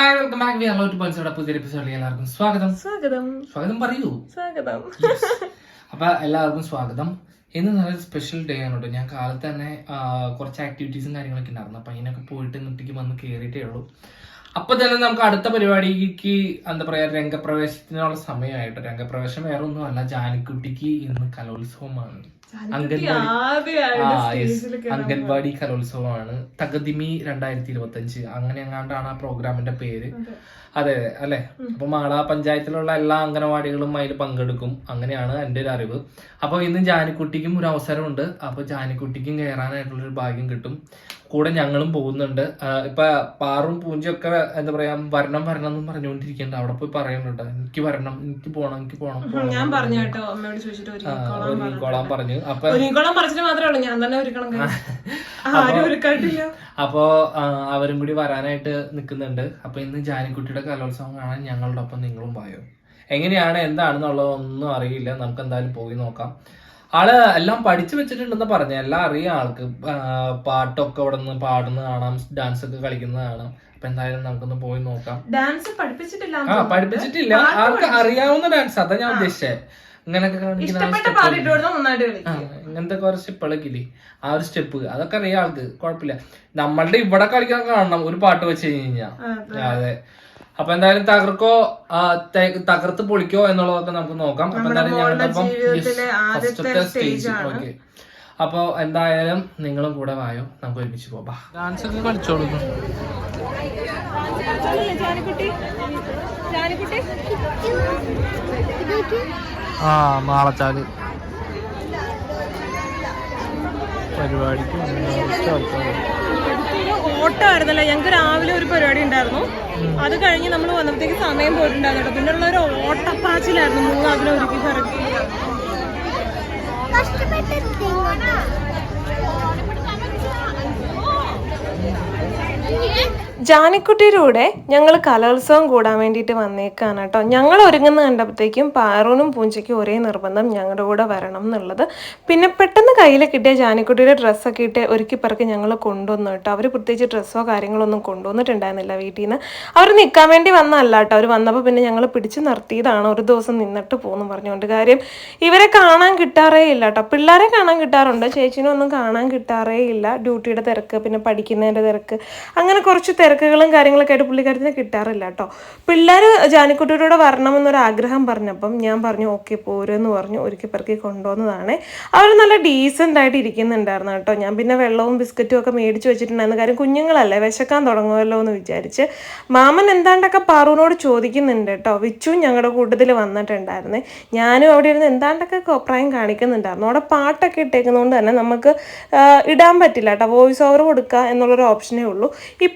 Hi welcome back a lot പോയിന്റ്സോടെ പുതിയ എപ്പിസോഡിൽ എല്ലാവർക്കും സ്വാഗതം. സ്വാഗതം. സ്വാഗതം പറയൂ. സ്വാഗതം. അപ്പൊ എല്ലാവർക്കും സ്വാഗതം. ഇന്ന് നല്ലൊരു സ്പെഷ്യൽ ഡേ ആണ് കേട്ടോ. ഞാൻ കാലത്ത് തന്നെ കുറച്ച് ആക്ടിവിറ്റീസും കാര്യങ്ങളൊക്കെ ഉണ്ടായിരുന്നു. അപ്പൊ അതിനൊക്കെ പോയിട്ട് ഇന്നിട്ടേക്ക് വന്ന് കയറിയിട്ടേ ഉള്ളൂ. അപ്പൊ തന്നെ നമുക്ക് അടുത്ത പരിപാടിക്ക് എന്താ പറയാ രംഗപ്രവേശത്തിനുള്ള സമയമായിട്ട്. രംഗപ്രവേശം വേറെ ഒന്നുമല്ല ജാനിക്കുട്ടിക്ക് ഇന്ന് കലോത്സവമാണ്. അംഗൻവാടി കലോത്സവമാണ്. തകതിമി രണ്ടായിരത്തി ഇരുപത്തി അഞ്ച് അങ്ങനെ എങ്ങാണ്ടാണ് ആ പ്രോഗ്രാമിന്റെ പേര്. അതെ. അല്ലെ? അപ്പൊ മാള പഞ്ചായത്തിലുള്ള എല്ലാ അംഗനവാടികളും അതിൽ പങ്കെടുക്കും. അങ്ങനെയാണ് എന്റെ ഒരു അറിവ്. അപ്പൊ ഇന്ന് ജാനിക്കുട്ടിക്കും ഒരു അവസരമുണ്ട്. അപ്പൊ ജാനിക്കുട്ടിക്കും കയറാനായിട്ടുള്ള ഒരു ഭാഗ്യം കിട്ടും. കൂടെ ഞങ്ങളും പോകുന്നുണ്ട്. ഇപ്പൊ പാറും പൂഞ്ചൊക്കെ എന്താ പറയാ വരണം വരണം എന്നും പറഞ്ഞുകൊണ്ടിരിക്കുന്നുണ്ട്. അവിടെ പോയി പറയുന്നുണ്ട് എനിക്ക് വരണം എനിക്ക് പോണം എനിക്ക് പോണം ഞാൻ പറഞ്ഞു കേട്ടോ. അമ്മയോട് ചോദിച്ചിട്ട് പറഞ്ഞു. അപ്പൊ പറഞ്ഞിട്ട് മാത്രമേ ഉള്ളൂ. ഞാൻ തന്നെ ഒരുക്കണം അപ്പോ അവരും കൂടി വരാനായിട്ട് നിൽക്കുന്നുണ്ട്. അപ്പൊ ഇന്ന് ജാനിക്കുട്ടിയുടെ കലോത്സവം കാണാൻ ഞങ്ങളുടെ ഒപ്പം നിങ്ങളും പോയോ എങ്ങനെയാണ് എന്താണെന്നുള്ളതൊന്നും അറിയില്ല. നമുക്ക് എന്തായാലും പോയി നോക്കാം. ആൾ എല്ലാം പഠിച്ചു വെച്ചിട്ടുണ്ടെന്ന് പറഞ്ഞു. എല്ലാം അറിയാം ആൾക്ക്. പാട്ടൊക്കെ അവിടെ നിന്ന് പാടുന്ന കാണാം ഡാൻസ് ഒക്കെ കളിക്കുന്നത് കാണാം. അപ്പൊ എന്തായാലും നമുക്കൊന്ന് പോയി നോക്കാം. ഡാൻസ് പഠിപ്പിച്ചിട്ടില്ല ആ പഠിപ്പിച്ചിട്ടില്ല. ആൾക്ക് അറിയാവുന്ന ഡാൻസ് അതാ ഞാൻ ഉദ്ദേശിച്ചത് കളി ഇങ്ങനത്തെ കുറച്ച് സ്റ്റെപ്പുകളൊക്കെ ആ ഒരു സ്റ്റെപ്പ് അതൊക്കെ അറിയാം ആൾക്ക്. കുഴപ്പമില്ല. നമ്മളുടെ ഇവിടെ കളിക്കാൻ കാണണം. ഒരു പാട്ട് വെച്ച് കഴിഞ്ഞാ അതെ. അപ്പൊ എന്തായാലും തകർക്കോ തകർത്ത് പൊളിക്കോ എന്നുള്ളതൊക്കെ നമുക്ക് നോക്കാം. അപ്പൊ എന്തായാലും ഞങ്ങളുടെ ജീവിതത്തിലെ ആദ്യത്തെ ഫസ്റ്റത്തെ സ്റ്റേജ് ആണ്. ഓക്കെ. അപ്പൊ എന്തായാലും നിങ്ങളും കൂടെ വായോ. നമുക്ക് ഒരുമിച്ച് പോവാം. ഡാൻസ് ഒക്കെ കളിച്ചോളൂ. ആ മാളച്ചാൽ. പരിപാടിക്ക് ഓട്ടമായിരുന്നല്ലോ. ഞങ്ങൾക്ക് രാവിലെ ഒരു പരിപാടി ഉണ്ടായിരുന്നു. അത് കഴിഞ്ഞ് നമ്മൾ വന്നപ്പോഴത്തേക്ക് സമയം പോയിട്ടുണ്ടായിരുന്നു പിന്നെ ഉള്ള ഒരു ഓട്ടപ്പാച്ചിലായിരുന്നു മൂന്ന് അതിനെ ഒരുക്കി കറക്കി. ജാനിക്കുട്ടിയുടെ കൂടെ ഞങ്ങൾ കലോത്സവം കൂടാൻ വേണ്ടിയിട്ട് വന്നേക്കാണ് കേട്ടോ. ഞങ്ങൾ ഒരുങ്ങുന്ന കണ്ടപ്പോഴത്തേക്കും പാറൂനും പൂഞ്ചയ്ക്കും ഒരേ നിർബന്ധം ഞങ്ങളുടെ കൂടെ വരണം എന്നുള്ളത്. പിന്നെ പെട്ടെന്ന് കയ്യിൽ കിട്ടിയ ജാനിക്കുട്ടിയുടെ ഡ്രസ്സൊക്കെ ഇട്ട് ഒരുക്കി പറക്കി ഞങ്ങൾ കൊണ്ടുവന്നു കേട്ടോ. അവർ പ്രത്യേകിച്ച് ഡ്രസ്സോ കാര്യങ്ങളൊന്നും കൊണ്ടുവന്നിട്ടുണ്ടായിരുന്നില്ല വീട്ടിൽ നിന്ന് അവർ നിൽക്കാൻ വേണ്ടി വന്നല്ല കേട്ടോ. അവർ വന്നപ്പോൾ പിന്നെ ഞങ്ങൾ പിടിച്ച് നിർത്തിയതാണ്. ഒരു ദിവസം നിന്നിട്ട് പോകുന്നു പറഞ്ഞുകൊണ്ട് കാര്യം ഇവരെ കാണാൻ കിട്ടാറേ ഇല്ല കേട്ടോ. പിള്ളേരെ കാണാൻ കിട്ടാറുണ്ട്. ചേച്ചിനെ ഒന്നും കാണാൻ കിട്ടാറേ ഇല്ല. ഡ്യൂട്ടിയുടെ തിരക്ക് പിന്നെ പഠിക്കുന്നതിന്റെ തിരക്ക്. അങ്ങനെ കുറച്ച് തിരക്കുകളും കാര്യങ്ങളൊക്കെ ആയിട്ട് പുള്ളിക്കാരത്തിന് കിട്ടാറില്ല കേട്ടോ. പിള്ളേർ ജാനിക്കുട്ടിയുടെ വരണമെന്നൊരു ആഗ്രഹം പറഞ്ഞപ്പം ഞാൻ പറഞ്ഞു ഓക്കെ പോരെന്ന് പറഞ്ഞു. ഒരുക്കി പെറുക്കി കൊണ്ടുവന്നതാണ്. അവർ നല്ല ഡീസന്റ് ആയിട്ട് ഇരിക്കുന്നുണ്ടായിരുന്നു കേട്ടോ. ഞാൻ പിന്നെ വെള്ളവും ബിസ്ക്കറ്റും ഒക്കെ മേടിച്ച് വെച്ചിട്ടുണ്ടായിരുന്നു കാര്യം കുഞ്ഞുങ്ങളല്ലേ വിശക്കാൻ തുടങ്ങുമല്ലോ എന്ന് വിചാരിച്ച് മാമൻ എന്താണ്ടൊക്കെ പാറുവിനോട് ചോദിക്കുന്നുണ്ട് കേട്ടോ. വിച്ചും ഞങ്ങളുടെ കൂട്ടത്തിൽ വന്നിട്ടുണ്ടായിരുന്നേ. ഞാനും അവിടെ ഇരുന്ന് എന്താണ്ടൊക്കെ കോപ്രായം കാണിക്കുന്നുണ്ടായിരുന്നു. അവിടെ പാട്ടൊക്കെ ഇട്ടേക്കുന്നതുകൊണ്ട് തന്നെ നമുക്ക് ഇടാൻ പറ്റില്ല കേട്ടോ. വോയിസ് ഓവർ കൊടുക്കുക എന്നുള്ളൊരു ഓപ്ഷനേ ഉള്ളൂ. ഈ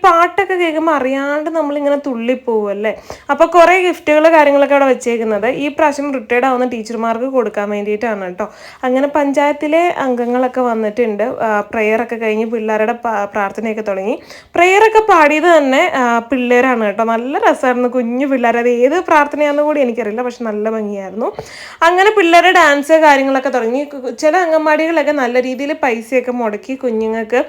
പാട്ടൊക്കെ കേൾക്കുമ്പോൾ അറിയാണ്ട് നമ്മളിങ്ങനെ തുള്ളിപ്പോവല്ലേ? അപ്പോൾ കുറേ ഗിഫ്റ്റുകൾ കാര്യങ്ങളൊക്കെ അവിടെ വെച്ചേക്കുന്നത്. ഈ പ്രാവശ്യം റിട്ടയർഡ് ആവുന്ന ടീച്ചർമാർക്ക് കൊടുക്കാൻ വേണ്ടിയിട്ടാണ് കേട്ടോ. അങ്ങനെ പഞ്ചായത്തിലെ അംഗങ്ങളൊക്കെ വന്നിട്ടുണ്ട്. പ്രെയറൊക്കെ കഴിഞ്ഞ് പിള്ളേരുടെ പ്രാർത്ഥനയൊക്കെ തുടങ്ങി. പ്രെയറൊക്കെ പാടിയത് തന്നെ പിള്ളേരാണ് കേട്ടോ. നല്ല രസമായിരുന്നു കുഞ്ഞു പിള്ളേർ അത് ഏത് പ്രാർത്ഥനയാണെന്ന് കൂടി എനിക്കറിയില്ല പക്ഷെ നല്ല ഭംഗിയായിരുന്നു. അങ്ങനെ പിള്ളേരുടെ ഡാൻസ് കാര്യങ്ങളൊക്കെ തുടങ്ങി. ചില അംഗൻവാടികളൊക്കെ നല്ല രീതിയിൽ പൈസയൊക്കെ മുടക്കി കുഞ്ഞുങ്ങൾക്ക്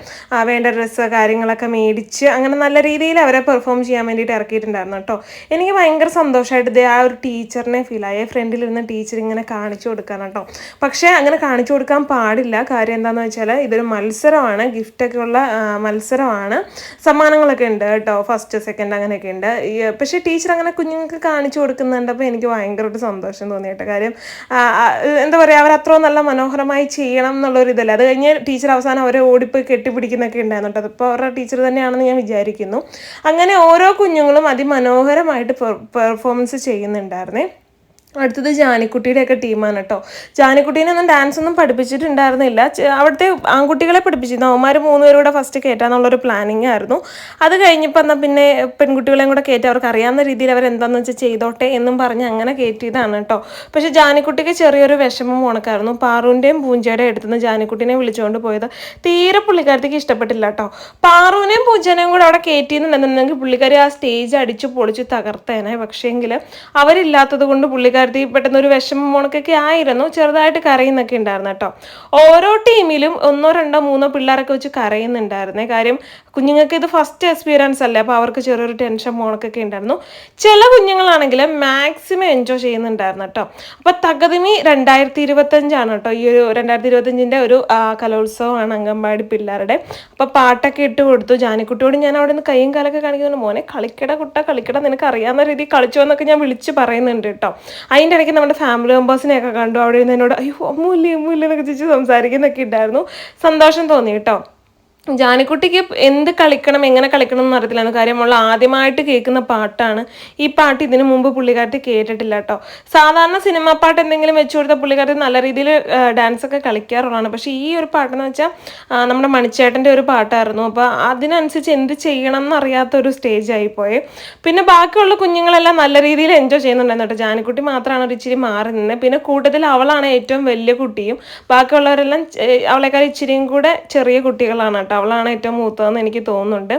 വേണ്ട ഡ്രസ്സ് കാര്യങ്ങളൊക്കെ മേടിച്ച് അങ്ങനെ നല്ല രീതിയിൽ അവരെ പെർഫോം ചെയ്യാൻ വേണ്ടിയിട്ട് ഇറക്കിയിട്ടുണ്ടായിരുന്നു കേട്ടോ. എനിക്ക് ഭയങ്കര സന്തോഷമായിട്ട് ആ ഒരു ടീച്ചറിനെ ഫീൽ ആയി ഫ്രണ്ടിലിരുന്ന ടീച്ചർ ഇങ്ങനെ കാണിച്ചു കൊടുക്കാൻ കേട്ടോ. പക്ഷേ അങ്ങനെ കാണിച്ചു കൊടുക്കാൻ പാടില്ല. കാര്യം എന്താണെന്ന് വെച്ചാൽ ഇതൊരു മത്സരമാണ്. ഗിഫ്റ്റൊക്കെ ഉള്ള മത്സരമാണ്. സമ്മാനങ്ങളൊക്കെ ഉണ്ട് കേട്ടോ. ഫസ്റ്റ് സെക്കൻഡ് അങ്ങനെയൊക്കെ ഉണ്ട്. പക്ഷേ ടീച്ചർ അങ്ങനെ കുഞ്ഞുങ്ങൾക്ക് കാണിച്ചു കൊടുക്കുന്നുണ്ടപ്പോൾ എനിക്ക് ഭയങ്കര ഒരു സന്തോഷം തോന്നി കേട്ടോ. കാര്യം എന്താ പറയുക അവർ അത്രയും നല്ല മനോഹരമായി ചെയ്യണം എന്നുള്ളൊരു ഇതല്ലേ അത് കഴിഞ്ഞ് ടീച്ചർ അവസാനം അവരെ ഓടിപ്പോയി കെട്ടിപ്പിടിക്കുന്നൊക്കെ ഉണ്ടായിരുന്നു കേട്ടോ. അതിപ്പോൾ അവരുടെ ടീച്ചർ തന്നെയാണെന്ന് ഞാൻ വിചാരിക്കുന്നു. അങ്ങനെ ഓരോ കുഞ്ഞുങ്ങളും അതിമനോഹരമായിട്ട് പെർഫോമൻസ് ചെയ്യുന്നുണ്ടായിരുന്നേ. അടുത്തത് ജാനിക്കുട്ടിയുടെയൊക്കെ ടീമാണ് കേട്ടോ. ജാനിക്കുട്ടീനെ ഒന്നും ഡാൻസ് ഒന്നും പഠിപ്പിച്ചിട്ടുണ്ടായിരുന്നില്ല. അവിടുത്തെ ആൺകുട്ടികളെ പഠിപ്പിച്ചിരുന്നു. അവന്മാർ മൂന്നുപേരും കൂടെ ഫസ്റ്റ് കയറ്റാന്നുള്ളൊരു പ്ലാനിങ് ആയിരുന്നു. അത് കഴിഞ്ഞപ്പോൾ എന്നാൽ പിന്നെ പെൺകുട്ടികളെയും കൂടെ കയറ്റി അവർക്ക് അറിയാവുന്ന രീതിയിൽ അവർ എന്താണെന്ന് വെച്ചാൽ ചെയ്തോട്ടെ എന്നും പറഞ്ഞ് അങ്ങനെ കയറ്റിയതാണ് കേട്ടോ. പക്ഷേ ജാനിക്കുട്ടിക്ക് ചെറിയൊരു വിഷമം ഉണക്കായിരുന്നു. പാറുവിന്റെയും പൂഞ്ചയുടെയും അടുത്തുനിന്ന് ജാനിക്കുട്ടീനെ വിളിച്ചുകൊണ്ട് പോയത് തീരെ പുള്ളിക്കാരത്തേക്ക് ഇഷ്ടപ്പെട്ടില്ല കേട്ടോ. പാറുവിനെയും പൂഞ്ചേനെയും കൂടെ അവിടെ കയറ്റിയെന്നുണ്ടെന്നുണ്ടെങ്കിൽ പുള്ളിക്കാരി ആ സ്റ്റേജ് അടിച്ച് പൊളിച്ച് തകർത്തേനെ. പക്ഷേങ്കിൽ അവരില്ലാത്തത് കൊണ്ട് പുള്ളിക്കാരി പുള്ളിക്കാരത്തി പെട്ടെന്ന് ഒരു വിഷമം മോണക്കൊക്കെ ആയിരുന്നു. ചെറുതായിട്ട് കരയുന്നൊക്കെ ഉണ്ടായിരുന്നു കേട്ടോ. ഓരോ ടീമിലും ഒന്നോ രണ്ടോ മൂന്നോ പിള്ളേരൊക്കെ വെച്ച് കരയുന്നുണ്ടായിരുന്നേ. കാര്യം കുഞ്ഞുങ്ങൾക്ക് ഇത് ഫസ്റ്റ് എക്സ്പീരിയൻസ് അല്ലേ? അപ്പോൾ അവർക്ക് ചെറിയൊരു ടെൻഷൻ മോണക്കൊക്കെ ഉണ്ടായിരുന്നു. ചില കുഞ്ഞുങ്ങളാണെങ്കിൽ മാക്സിമം എൻജോയ് ചെയ്യുന്നുണ്ടായിരുന്നു കേട്ടോ. അപ്പോൾ തകതിമി രണ്ടായിരത്തി ഇരുപത്തഞ്ചാണ് കേട്ടോ. ഈ ഒരു രണ്ടായിരത്തി ഇരുപത്തഞ്ചിന്റെ ഒരു കലോത്സവമാണ് അംഗൻവാടി പിള്ളേരുടെ. അപ്പോൾ പാട്ടൊക്കെ ഇട്ട് കൊടുത്തു. ജാനിക്കുട്ടിയോട് ഞാൻ അവിടെ നിന്ന് കൈയും കാലൊക്കെ കാണിക്കുന്നുണ്ട്. മോനെ കളിക്കട കുട്ട കളിക്കട നിനക്ക് അറിയാവുന്ന രീതിയിൽ കളിച്ചു എന്നൊക്കെ ഞാൻ വിളിച്ച് പറയുന്നുണ്ട് കേട്ടോ. അതിന്റെ ഇടയ്ക്ക് നമ്മുടെ ഫാമിലി മെമ്പേഴ്സിനെയൊക്കെ കണ്ടു. അവിടെ ഇരുന്ന് എന്നോട് അയ്യോ അമ്മൂല്ലേ അമ്മൂല്ലേ എന്നൊക്കെ ചോദിച്ച് സംസാരിക്കുന്നൊക്കെ ഉണ്ടായിരുന്നു. സന്തോഷം തോന്നി കേട്ടോ. ജാനിക്കുട്ടിക്ക് എന്ത് കളിക്കണം എങ്ങനെ കളിക്കണം എന്ന് അറിയത്തില്ല. കാര്യം ഉള്ള ആദ്യമായിട്ട് കേൾക്കുന്ന പാട്ടാണ്. ഈ പാട്ട് ഇതിനു മുമ്പ് പുള്ളിക്കാരത്തി കേട്ടിട്ടില്ല കേട്ടോ. സാധാരണ സിനിമാ പാട്ട് എന്തെങ്കിലും വെച്ചു കൊടുത്ത പുള്ളിക്കാരത്തി നല്ല രീതിയിൽ ഡാൻസ് ഒക്കെ കളിക്കാറുള്ളതാണ്. പക്ഷേ ഈ ഒരു പാട്ടെന്ന് വെച്ചാൽ നമ്മുടെ മണിച്ചേട്ടന്റെ ഒരു പാട്ടായിരുന്നു. അപ്പോൾ അതിനനുസരിച്ച് എന്ത് ചെയ്യണം എന്നറിയാത്ത ഒരു സ്റ്റേജ് ആയിപ്പോയി പിന്നെ ബാക്കിയുള്ള കുഞ്ഞുങ്ങളെല്ലാം നല്ല രീതിയിൽ എൻജോയ് ചെയ്യുന്നുണ്ടായിരുന്നു കേട്ടോ. ജാനിക്കുട്ടി മാത്രമാണ് ഒരു ഇച്ചിരി മാറി നിന്നത്. പിന്നെ കൂട്ടത്തിൽ അവളാണ് ഏറ്റവും വലിയ കുട്ടിയും. ബാക്കിയുള്ളവരെല്ലാം അവളെക്കാൾ ഇച്ചിരിയും കൂടെ ചെറിയ കുട്ടികളാണ് കേട്ടോ. അവളാണ് ഏറ്റവും മൂത്തതെന്ന് എനിക്ക് തോന്നുന്നുണ്ട്.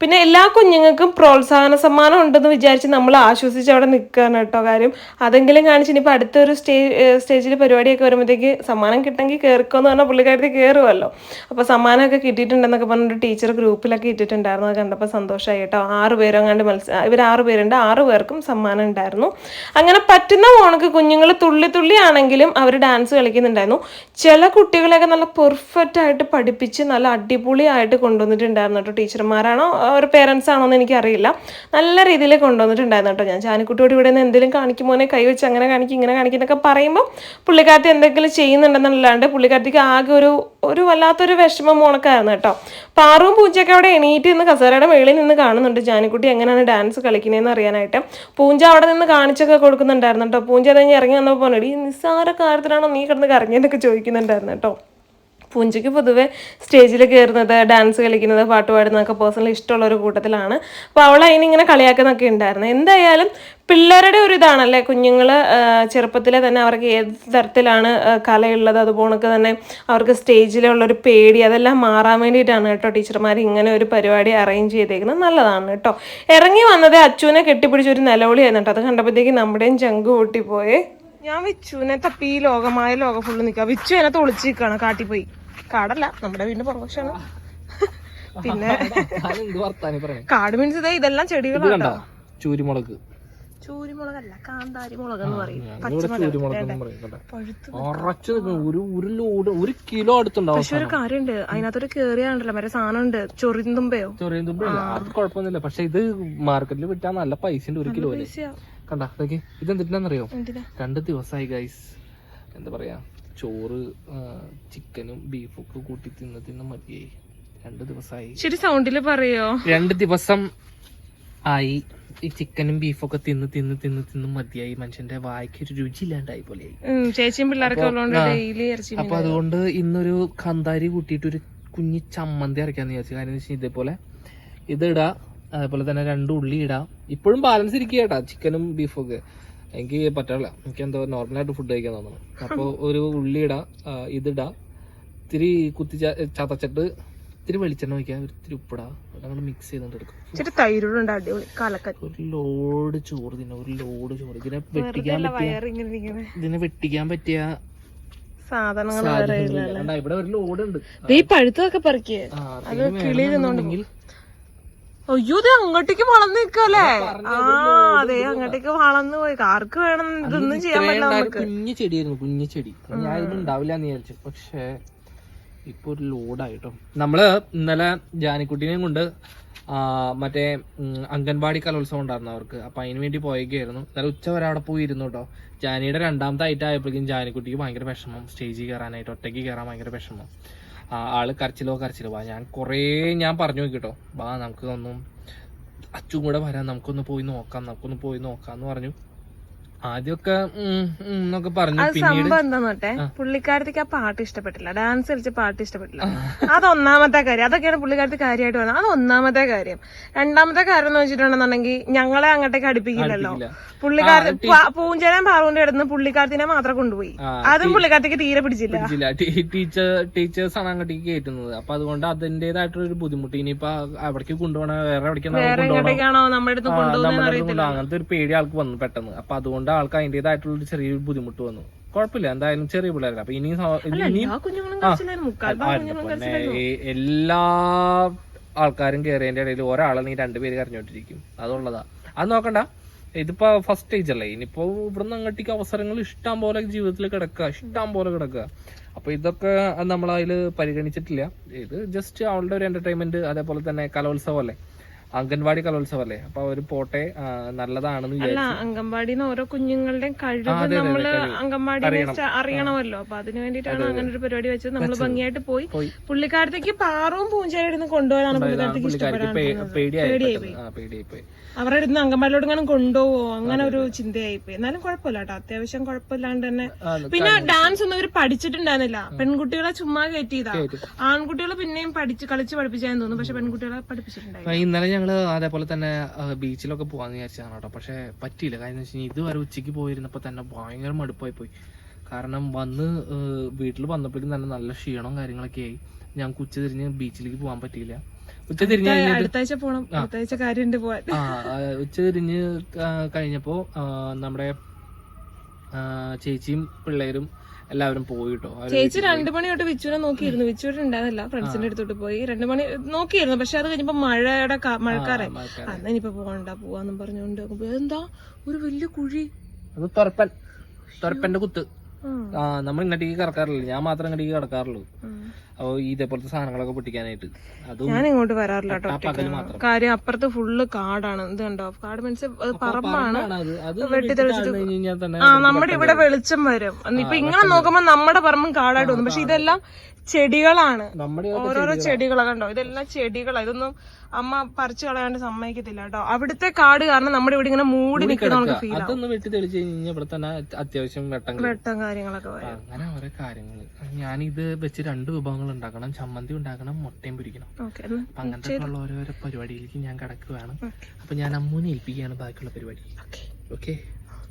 പിന്നെ എല്ലാ കുഞ്ഞുങ്ങൾക്കും പ്രോത്സാഹന സമ്മാനം ഉണ്ടെന്ന് വിചാരിച്ച് നമ്മൾ ആശ്വസിച്ച് അവിടെ നിൽക്കുകയാണ് കേട്ടോ കാര്യം. അതെങ്കിലും കാണിച്ച് ഇനിയിപ്പോൾ അടുത്തൊരു സ്റ്റേ സ്റ്റേജിൽ പരിപാടിയൊക്കെ വരുമ്പോഴത്തേക്ക് സമ്മാനം കിട്ടണമെങ്കിൽ കയറിക്കോന്ന് പറഞ്ഞാൽ പുള്ളിക്കാരത്തിൽ കയറുമല്ലോ അപ്പോൾ സമ്മാനമൊക്കെ കിട്ടിയിട്ടുണ്ടെന്നൊക്കെ പറഞ്ഞിട്ട് ടീച്ചർ ഗ്രൂപ്പിലൊക്കെ ഇട്ടിട്ടുണ്ടായിരുന്നു. അത് കണ്ടപ്പോൾ സന്തോഷമായി കേട്ടോ. ആറ് പേരും അങ്ങാണ്ട് മത്സ ഇവർ ആറ് പേരുണ്ട്. ആറ് പേർക്കും സമ്മാനം ഉണ്ടായിരുന്നു. അങ്ങനെ പറ്റുന്ന ഓണക്ക് കുഞ്ഞുങ്ങൾ തുള്ളി തുള്ളി ആണെങ്കിലും അവർ ഡാൻസ് കളിക്കുന്നുണ്ടായിരുന്നു. ചില കുട്ടികളെയൊക്കെ നല്ല പെർഫെക്റ്റ് ആയിട്ട് പഠിപ്പിച്ച് നല്ല അടിപൊളിയായിട്ട് കൊണ്ടുവന്നിട്ടുണ്ടായിരുന്നു കേട്ടോ. ടീച്ചർമാരാണോ? അവർ പേരൻസ് ആണോ എന്ന് എനിക്കറിയില്ല. നല്ല രീതിയിൽ കൊണ്ടുവന്നിട്ടുണ്ടായിരുന്നു കേട്ടോ ഞാൻ. ചാനിക്കുട്ടിയോട് ഇവിടെ നിന്ന് എന്തെങ്കിലും കാണിക്കുമോനെ കൈ വെച്ച് അങ്ങനെ കാണിക്കും ഇങ്ങനെ കാണിക്കും എന്നൊക്കെ പറയുമ്പോൾ പുള്ളിക്കാരത്തി എന്തെങ്കിലും ചെയ്യുന്നുണ്ടെന്നല്ലാണ്ട് പുള്ളിക്കാരത്തിക്ക് ആകെ ഒരു ഒരു വല്ലാത്തൊരു വിഷമം മോണക്കായിരുന്നു കേട്ടോ. പാറും പൂഞ്ചയൊക്കെ അവിടെ എണീറ്റ് നിന്ന് കസേരയുടെ മേളിൽ നിന്ന് കാണുന്നുണ്ട്. ജാനിക്കുട്ടി എങ്ങനെയാണ് ഡാൻസ് കളിക്കുന്നതെന്ന് അറിയാനായിട്ട്. പൂഞ്ച അവിടെ നിന്ന് കാണിച്ചൊക്കെ കൊടുക്കുന്നുണ്ടായിരുന്നു കേട്ടോ. പൂഞ്ച കഴിഞ്ഞ് ഇറങ്ങി വന്നപ്പോൾ പറഞ്ഞു നിസ്സാര കാര്യത്തിലാണോ നീ കിടന്ന് കറങ്ങിയെന്നൊക്കെ ചോദിക്കുന്നുണ്ടായിരുന്നു കേട്ടോ. പൂഞ്ചയ്ക്ക് പൊതുവെ സ്റ്റേജിൽ കയറുന്നത് ഡാൻസ് കളിക്കുന്നത് പാട്ട് പാടുന്നതൊക്കെ പേഴ്സണലി ഇഷ്ടമുള്ള ഒരു കൂട്ടത്തിലാണ്. അപ്പോൾ അവൾ അതിനിങ്ങനെ കളിയാക്കുന്നൊക്കെ ഉണ്ടായിരുന്നു. എന്തായാലും പിള്ളേരുടെ ഒരു ഇതാണല്ലേ? കുഞ്ഞുങ്ങൾ ചെറുപ്പത്തിലെ തന്നെ അവർക്ക് ഏത് തരത്തിലാണ് കലയുള്ളത്? അതുപോലൊക്കെ തന്നെ അവർക്ക് സ്റ്റേജിലുള്ള ഒരു പേടി അതെല്ലാം മാറാൻ വേണ്ടിയിട്ടാണ് കേട്ടോ ടീച്ചർമാർ ഇങ്ങനെ ഒരു പരിപാടി അറേഞ്ച് ചെയ്തേക്കുന്നത്. നല്ലതാണ് കേട്ടോ. ഇറങ്ങി വന്നത് അച്ചുവിനെ കെട്ടിപ്പിടിച്ച ഒരു നിലവിളിയായിരുന്നു അത് കണ്ടപ്പോഴത്തേക്ക് നമ്മുടെയും ചങ്ക് പൊട്ടിപ്പോയേ. ഞാൻ വിച്ചുവിനെ തപ്പി ഈ ലോകമായ ലോകം ഫുള്ള് നിൽക്കുക വിച്ചു അതിനകത്ത് ഒളിച്ചിരിക്കുകയാണ് കാട്ടിപ്പോയി. പോയി കാടല്ല നമ്മുടെ വീടിന്റെ പുറവശാണ് പിന്നെ കാട് മീൻസ് ഇതേ ഇതെല്ലാം ചെടികളാണ് ചൂരിമുളക്. ചൂരിമുളകല്ല കാന്താരി മുളക് എന്ന് പറയും ഒരു കിലോ അടുത്തുണ്ടാവും പക്ഷെ ഒരു കാര്യമുണ്ട് അതിനകത്തൊരു കേറിയാണല്ലോ മറ്റേ സാധനം ഉണ്ട് ചൊറിന്തുമ്പയോ? തുമ്പില്ല അത് കുഴപ്പമൊന്നുമില്ല. പക്ഷെ ഇത് മാർക്കറ്റിൽ വിറ്റാൽ നല്ല പൈസ ഉണ്ട് ഒരു കിലോ കണ്ടാ കണ്ട? അതൊക്കെ ഇത് എന്തിനാന്നറിയോ എന്തിനാ? രണ്ട് ദിവസമായി ഗൈസ് എന്താ പറയാ? ചോറ് ചിക്കനും ബീഫും ഒക്കെ കൂട്ടി തിന്ന് തിന്ന് മതിയായി. രണ്ട് ദിവസമായി ശരി സൗണ്ടിൽ പറയോ? രണ്ട് ദിവസം ആയി. ഈ ചിക്കനും ബീഫൊക്കെ തിന്ന് തിന്ന് തിന്ന് തിന്ന് മതിയായി. മനുഷ്യന്റെ വായിക്ക് ഒരു രുചിയില്ലാണ്ടായി പോലെയായി. പോലെ ചേച്ചിയും പിള്ളേർക്ക് അപ്പൊ അതുകൊണ്ട് ഇന്നൊരു കന്താരി കൂട്ടിയിട്ട് ഒരു കുഞ്ഞി ചമ്മന്തി അരക്കാന്ന് വിചാരിച്ചു. കാര്യം വെച്ചാൽ ഇതേപോലെ ഇത് ഇടാ അതേപോലെ തന്നെ രണ്ട് ഉള്ളി ഇടാം. ഇപ്പോഴും ബാലൻസ് ഇരിക്കുക കേട്ടാ ചിക്കനും ബീഫും ഒക്കെ. എനിക്ക് പറ്റില്ല എനിക്ക് എന്തോ നോർമലായിട്ട് ഫുഡ് കഴിക്കാൻ തോന്നുന്നു അപ്പോൾ ഒരു ഉള്ളി ഇടാ ആ, ഇതിടാ ഇത്തിരി കുത്തി ചതച്ചിട്ട് ഇത്തിരി വെളിച്ചെണ്ണ വയ്ക്കാൻ ഇത്തിരി ഉപ്പിടാ അതങ്ങോട്ട് മിക്സ് ചെയ്തിട്ട് എടുക്കും. ഒരു ലോഡ് ചോറ് തിന്നെ ഒരു ലോഡ് ചോറ്. ഇതിനെ വെട്ടിക്കാൻ പറ്റിയ ഇതിനെ വെട്ടിക്കാൻ പറ്റിയ സാധനങ്ങൾ ഇവിടെ ഒരു ലോഡ് ഉണ്ട്. ഈ പഴുത്തൊക്കെ പറിക്കേ ആ, കിളി വേണമെന്നുണ്ടെങ്കിൽ അയ്യോ ഇത് അങ്ങോട്ടേക്ക് വളർന്നു നിക്കല്ലേ ആ അതെ അങ്ങോട്ടേക്ക് വളർന്നു പോയി. ആർക്ക് വേണം ഇതൊന്നും ചെയ്യാൻ പറ്റില്ല നമുക്ക്. കുഞ്ഞു ചെടിയായിരുന്നു കുഞ്ഞു ചെടി. ഞാൻ ഇതിന് ഉണ്ടാവില്ല എന്ന് വിചാരിച്ചു. പക്ഷേ ഇപ്പൊ ഒരു ലോഡായിട്ടോ. നമ്മൾ ഇന്നലെ ജാനിക്കുട്ടീനെയും കൊണ്ട് മറ്റേ അംഗൻവാടി കലോത്സവം ഉണ്ടായിരുന്നു അവർക്ക്. അപ്പൊ അതിന് വേണ്ടി പോയേക്കായിരുന്നു. ഇന്നലെ ഉച്ച വരെ അവിടെ പോയി ഇരുന്നു കേട്ടോ. ജാനിയുടെ രണ്ടാമത്തെ ആയിട്ട് ആയപ്പോഴേക്കും ജാനിക്കുട്ടിക്ക് ഭയങ്കര വിഷമം. സ്റ്റേജിൽ കയറാനായിട്ട് ഒറ്റയ്ക്ക് കയറാൻ ഭയങ്കര വിഷമം. ആൾ കരച്ചിലോ കരച്ചിലോ. വാ ഞാൻ കുറേ ഞാൻ പറഞ്ഞു നോക്കിട്ടോ. വാ നമുക്ക് ഒന്നും അച്ചും കൂടെ വരാം. നമുക്കൊന്ന് പോയി നോക്കാം നമുക്കൊന്ന് പോയി നോക്കാം എന്ന് പറഞ്ഞു. ആദ്യമൊക്കെ എന്നൊക്കെ പറഞ്ഞു. സംഭവം എന്താന്നോട്ടെ? പുള്ളിക്കാരത്തേക്ക് ആ പാട്ട് ഇഷ്ടപ്പെട്ടില്ല. ഡാൻസ് കളിച്ച പാട്ട് ഇഷ്ടപ്പെട്ടില്ല. അത് ഒന്നാമത്തെ കാര്യം. അതൊക്കെയാണ് പുള്ളിക്കാരത്തെ കാര്യമായിട്ട് വന്നത് അത് ഒന്നാമത്തെ കാര്യം. രണ്ടാമത്തെ കാര്യം എന്ന് വെച്ചിട്ടുണ്ടെന്നുണ്ടെങ്കിൽ ഞങ്ങളെ അങ്ങോട്ടേക്ക് അടുപ്പിക്കില്ലല്ലോ. പുള്ളിക്കാർ പൂഞ്ചനം പാറുവിന്റെ അടുത്ത് പുള്ളിക്കാരത്തിനെ മാത്രം കൊണ്ടുപോയി. അതും പുള്ളിക്കാരത്തേക്ക് തീരെ പിടിച്ചില്ല. ടീച്ചർ ടീച്ചേഴ്സ് ആണ് അങ്ങോട്ടേക്ക് കയറ്റുന്നത്. അപ്പൊ അതുകൊണ്ട് അതിന്റേതായിട്ടുള്ള ഒരു ബുദ്ധിമുട്ട്. ഇനിയിപ്പോ അവിടേക്ക് കൊണ്ടുപോകണോ വേറെ എവിടേക്കാണോ നമ്മുടെ അടുത്ത് കൊണ്ടുപോകുന്നത് നമ്മുടെ അങ്ങനത്തെ ഒരു പേടി ആൾക്ക് വന്നു പെട്ടെന്ന്. അപ്പൊ അതുകൊണ്ട് ആൾക്ക് അതിന്റെതായിട്ടുള്ള ഒരു ചെറിയൊരു ബുദ്ധിമുട്ട് വന്നു. കുഴപ്പമില്ല എന്തായാലും ചെറിയ പിള്ളേരല്ല. അപ്പൊ എല്ലാ ആൾക്കാരും കയറിയതിന്റെ ഇടയിൽ ഒരാളെ നീ രണ്ടുപേര് കരഞ്ഞോണ്ടിരിക്കും. അതുള്ളതാ. അത് നോക്കണ്ട. ഇതിപ്പോ ഫസ്റ്റ് സ്റ്റേജ് അല്ലേ? ഇനിയിപ്പോ ഇവിടുന്ന് അങ്ങോട്ടേക്ക് അവസരങ്ങൾ ഇഷ്ടം പോലെ ജീവിതത്തിൽ കിടക്കുക. ഇഷ്ടം പോലെ കിടക്കുക. അപ്പൊ ഇതൊക്കെ നമ്മൾ അതിൽ പരിഗണിച്ചിട്ടില്ല. ഇത് ജസ്റ്റ് അവളുടെ ഒരു എന്റർടൈൻമെന്റ് അതേപോലെ തന്നെ കലോത്സവം അല്ലേ? അംഗൻവാടി കലോത്സവം അല്ലേ അപ്പൊ അവർ പോട്ടെ നല്ലതാണെന്ന് അല്ല അംഗൻവാടിന്ന് ഓരോ കുഞ്ഞുങ്ങളുടെയും കഴിവ് നമ്മൾ അംഗൻവാടി അറിയണമല്ലോ. അപ്പൊ അതിനു വേണ്ടിട്ടാണ് അങ്ങനെ ഒരു പരിപാടി വെച്ചത്. നമ്മൾ ഭംഗിയായിട്ട് പോയി. പുള്ളിക്കാരത്തേക്ക് പാറവും പൂഞ്ചായിരുന്നു കൊണ്ടുപോകാനാണ് പുള്ളിക്കാരത്തേക്ക് ഇഷ്ടപ്പെടാൻ അവരുടെ അടുത്ത് അംഗൻവാടിലോട്ട് ഇങ്ങനെ കൊണ്ടുപോവോ? അങ്ങനെ ഒരു ചിന്തയായി പോയി. എന്നാലും കുഴപ്പമില്ല കേട്ടോ. അത്യാവശ്യം കുഴപ്പമില്ലാണ്ട് തന്നെ. പിന്നെ ഡാൻസ് ഒന്നും ഇവർ പഠിച്ചിട്ടുണ്ടായിരുന്നില്ല. പെൺകുട്ടികളെ ചുമ്മാ കയറ്റിയതാ. കയറ്റി. ആൺകുട്ടികളെ പിന്നെയും പഠിച്ച് കളിച്ച് പഠിപ്പിച്ചാന്ന് തോന്നുന്നു. പക്ഷെ പെൺകുട്ടികളെ പഠിപ്പിച്ചിട്ടുണ്ടായിരുന്നു ഇന്നലെ ഞങ്ങൾ അതേപോലെ തന്നെ ബീച്ചിലൊക്കെ പോകാമെന്ന് വിചാരിച്ചതാണ് കേട്ടോ. പക്ഷേ പറ്റിയില്ല. കാര്യം എന്ന് വെച്ച് കഴിഞ്ഞാൽ ഇതുവരെ ഉച്ചയ്ക്ക് പോയിരുന്നപ്പോൾ തന്നെ ഭയങ്കര മടുപ്പായി പോയി. കാരണം വന്ന് വീട്ടിൽ വന്നപ്പോഴും തന്നെ നല്ല ക്ഷീണവും കാര്യങ്ങളൊക്കെ ആയി. ഞങ്ങൾക്ക് ഉച്ച തിരിഞ്ഞ് ബീച്ചിലേക്ക് പോകാൻ പറ്റിയില്ല. ഉച്ച തിരിഞ്ഞ് ഉച്ച തിരിഞ്ഞ് കഴിഞ്ഞപ്പോൾ കഴിഞ്ഞപ്പോ നമ്മുടെ ചേച്ചിയും പിള്ളേരും എല്ലാവരും പോയിട്ടോ ചേച്ചി രണ്ടു മണി തൊട്ട് വിച്ചുവിനെ നോക്കിയിരുന്നു. വിച്ചുവിടെ ഉണ്ടായിരുന്നില്ല. ഫ്രണ്ട്സിന്റെ അടുത്തോട്ട് പോയി. രണ്ടു മണി നോക്കിയിരുന്നു. പക്ഷെ അത് കഴിഞ്ഞപ്പോ മഴയുടെ മഴക്കാരെ. അന്ന് ഇനിയിപ്പോ പോകണ്ട പോവാന്നും പറഞ്ഞുകൊണ്ട് എന്താ ഒരു വലിയ കുഴി. അത് തുറപ്പൻ തുറപ്പന്റെ കുത്ത്. ആ. ആ നമ്മൾ ഇങ്ങോട്ടേക്ക് കിടക്കാറില്ല ഞാൻ മാത്രം ഇങ്ങോട്ടേക്ക് കിടക്കാറുള്ളൂ ഉം. അപ്പൊ ഈ ഇതേപോലത്തെ സാധനങ്ങളൊക്കെ പൊട്ടിക്കാനായിട്ട്. അതും ഞാൻ ഇങ്ങോട്ട് വരാറില്ല കേട്ടോ കാര്യം അപ്പുറത്ത് ഫുള്ള് കാടാണ്. ഇത് കണ്ടോ? കാട് മീൻസ് പറമ്പാണ്. വെട്ടി തെളിച്ചിട്ട് ആ നമ്മുടെ ഇവിടെ വെളിച്ചം വരും. ഇപ്പൊ ഇങ്ങനെ നോക്കുമ്പോ നമ്മുടെ പറമ്പും കാടായിട്ട് തോന്നും. പക്ഷെ ഇതെല്ലാം ചെടികളാണ്. ഓരോരോ ചെടികളൊക്കെ ഉണ്ടോ ഇതെല്ലാം ചെടികളാണ് ഇതൊന്നും അമ്മ പറിച്ചു കളയാണ്ട് സമ്മതിക്കത്തില്ല കേട്ടോ. അവിടുത്തെ കാട് കാരണം നമ്മുടെ ഇവിടെ ഇങ്ങനെ മൂടി നിൽക്കുന്ന നമുക്ക് ഫീൽ അതൊന്ന് വെട്ടി തെളിച്ച് കഴിഞ്ഞാൽ ഇവിടെ തന്നെ അത്യാവശ്യം വെട്ടം വെട്ടം കാര്യങ്ങളൊക്കെ വരും. അങ്ങനെ ഓരോ കാര്യങ്ങൾ ഞാനിത് വെച്ച് രണ്ട് വിഭവങ്ങൾ ഉണ്ടാക്കണം ചമ്മന്തി ഉണ്ടാക്കണം മുട്ടയും പൊരിക്കണം. അപ്പൊ അങ്ങനത്തെ ഉള്ള ഓരോരോ പരിപാടിയിലേക്ക് ഞാൻ കിടക്കുകയാണ് അപ്പൊ ഞാൻ അമ്മൂനെ ഏൽപ്പിക്കുകയാണ് ബാക്കിയുള്ള പരിപാടി. ഓക്കെ.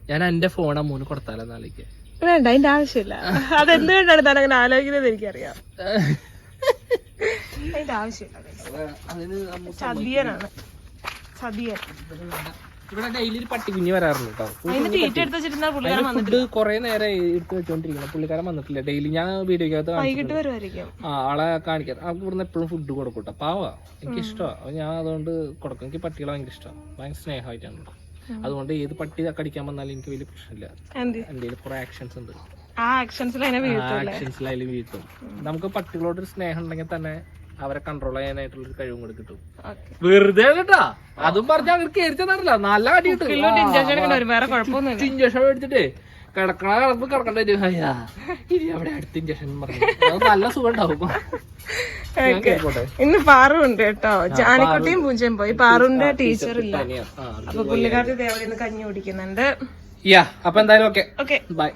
ഞാൻ എന്റെ ഫോൺ അമ്മൂന് കൊടുത്താലോ നാളേക്ക്. വേണ്ട അതിന്റെ ആവശ്യമില്ല. അതെന്തുകൊണ്ടാണ് താൻ അങ്ങനെ ആലോചിക്കുന്നത് എനിക്കറിയാം. അതിന്റെ ആവശ്യമില്ല. ചതിയനാണ്. ചതിയൻ. ഇവിടെ ഡെയിലി ഒരു പട്ടി. കുഞ്ഞ് വരാറുണ്ട് കേട്ടോ ഫുഡ് കുറെ നേരം എടുത്ത് വെച്ചോണ്ടിരിക്കണം. പുള്ളിക്കാരൻ വന്നിട്ടില്ല. ഡെയിലി ഞാൻ വീഡിയോക്കകത്ത് ആ ആളെ കാണിക്കാൻ ആൾക്ക് ഇവിടുന്ന് എപ്പോഴും ഫുഡ് കൊടുക്കും കേട്ടോ പാവാ. എനിക്ക് ഇഷ്ടമാണ് അപ്പൊ ഞാൻ അതുകൊണ്ട് കൊടുക്കും. എനിക്ക് പട്ടികളെ ഭയങ്കര ഇഷ്ടമാണ് ഭയങ്കര സ്നേഹമായിട്ടാണ് അതുകൊണ്ട് ഏത് പട്ടി കടിക്കാൻ വന്നാലും എനിക്ക് വലിയ പ്രശ്നമില്ല. എന്തെങ്കിലും കുറെ ആക്ഷൻസ് ഉണ്ട്. ആ ആക്ഷൻസിൽ അതിനെ വീഴ്ത്തും ആക്ഷൻസിലായാലും നമുക്ക് പട്ടികളോടൊരു സ്നേഹം ഉണ്ടെങ്കിൽ തന്നെ അവരെ കൺട്രോൾ ചെയ്യാനായിട്ടുള്ള ഒരു കഴിവും കൂടി കിട്ടും. വെറുതെ കേട്ടാ അതും പറഞ്ഞ അവർക്ക് കയറിച്ചതല്ല നല്ല അടി കിട്ടും ഇഞ്ചക്ഷൻ മേടിച്ചിട്ട് കിടക്കണ കിടപ്പ് കിടക്കണ്ട വരും. അയ്യാ ഇനി അവിടെ അടുത്ത ഇഞ്ചക്ഷൻ പറഞ്ഞു. അത് നല്ല സുഖം ഉണ്ടാവും ഇന്ന് പാറുണ്ട് കേട്ടോ. ജാനിക്കുട്ടിയും പൂജയും പോയി. പാറുണ്ട് ടീച്ചർ ഇല്ല. അപ്പൊ പുള്ളിക്കാരത്തി ദേവളിന്ന് കഞ്ഞി കുടിക്കുന്നുണ്ട്. യാ അപ്പൊ എന്തായാലും ഓക്കെ. ഓക്കെ. ബൈ